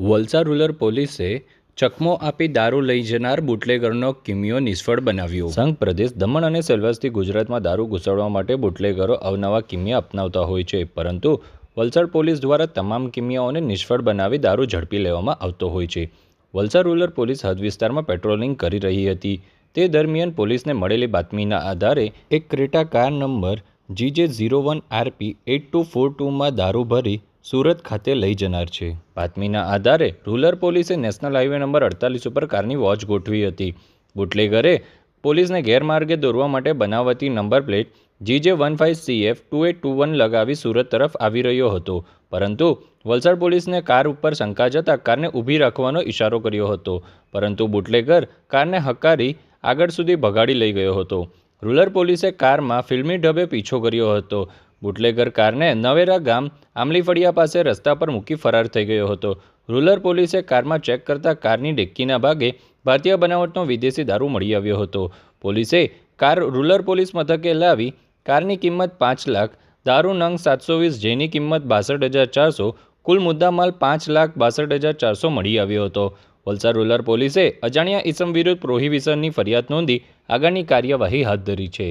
Valsad rural પોલીસે ચકમો આપી દારૂ લઈ જનાર બુટલેગરનો કિમિયો નિષ્ફળ બનાવ્યો. સંઘ પ્રદેશ દમણ અને સેલ્વાસથી ગુજરાતમાં દારૂ ઘુસાડવા માટે બુટલેગરો અવનવા કિમિયા અપનાવતા હોય છે, પરંતુ વલસાડ પોલીસ દ્વારા તમામ કિમિયાઓને નિષ્ફળ બનાવી દારૂ ઝડપી લેવામાં આવતો હોય છે. વલસાડ રૂરલ પોલીસ હદ વિસ્તારમાં પેટ્રોલિંગ કરી રહી હતી. તે દરમિયાન પોલીસને મળેલી બાતમીના આધારે એક Creta car number GJ zero one RP eight two four ટુમાં દારૂ ભરી સુરત ખાતે લઈ જનાર છે. બાતમીના આધારે રૂરલ પોલીસે નેશનલ હાઈવે નંબર અડતાલીસ ઉપર કારની વોચ ગોઠવી હતી. બુટલેગરે પોલીસને ગેરમાર્ગે દોરવા માટે બનાવતી number plate GJ one five CF two eight two one લગાવી સુરત તરફ આવી રહ્યો હતો. પરંતુ વલસાડ પોલીસને કાર ઉપર શંકા જતાં કારને ઊભી રાખવાનો ઇશારો કર્યો હતો. પરંતુ બુટલેગર કારને હકારી આગળ સુધી ભગાડી લઈ ગયો હતો. રૂરલ પોલીસે કારમાં ફિલ્મી ઢબે પીછો કર્યો હતો. બુટલેગર કારને નવેરા ગામ આમલીફળિયા પાસે રસ્તા પર મૂકી ફરાર થઈ ગયો હતો. રૂરલ પોલીસે કારમાં ચેક કરતા કારની ડેક્કીના ભાગે ભારતીય બનાવટનો વિદેશી દારૂ મળી આવ્યો હતો. પોલીસે કાર રૂરલ પોલીસ મથકે લાવી કારની કિંમત પાંચ લાખ, દારૂ નંગ સાતસો વીસ જેની કિંમત બાસઠ હજાર ચારસો, કુલ મુદ્દામાલ પાંચ લાખ બાસઠ હજાર ચારસો મળી આવ્યો હતો. વલસાડ રૂરલ પોલીસે અજાણ્યા ઇસમ વિરુદ્ધ પ્રોહિબિશનની ફરિયાદ નોંધી આગળની કાર્યવાહી હાથ ધરી છે.